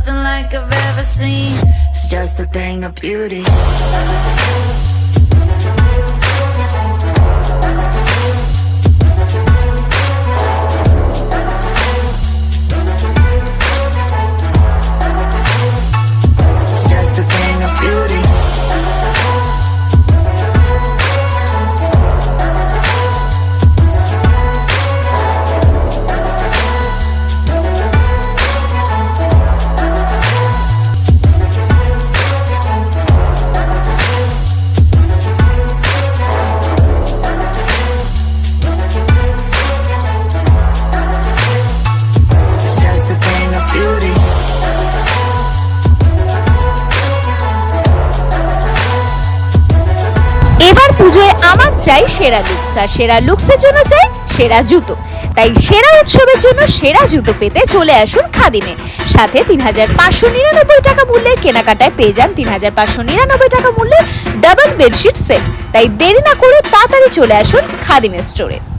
nothing like I've ever seen. It's just a thing of beauty. পুজোয় আমার চাই সেরা লুকস, আর সেরা লুকসের জন্য চাই সেরা জুতো। তাই সেরা উৎসবের জন্য সেরা জুতো পেতে চলে আসুন খাদিমে। সাথে তিন হাজার পাঁচশো নিরানব্বই টাকা মূল্যের কেনাকাটায় পেয়ে যান তিন হাজার পাঁচশো নিরানব্বই টাকা মূল্যের ডাবল বেডশিট সেট তাই দেরি না করে তাড়াতাড়ি চলে আসুন খাদিমে স্টোরে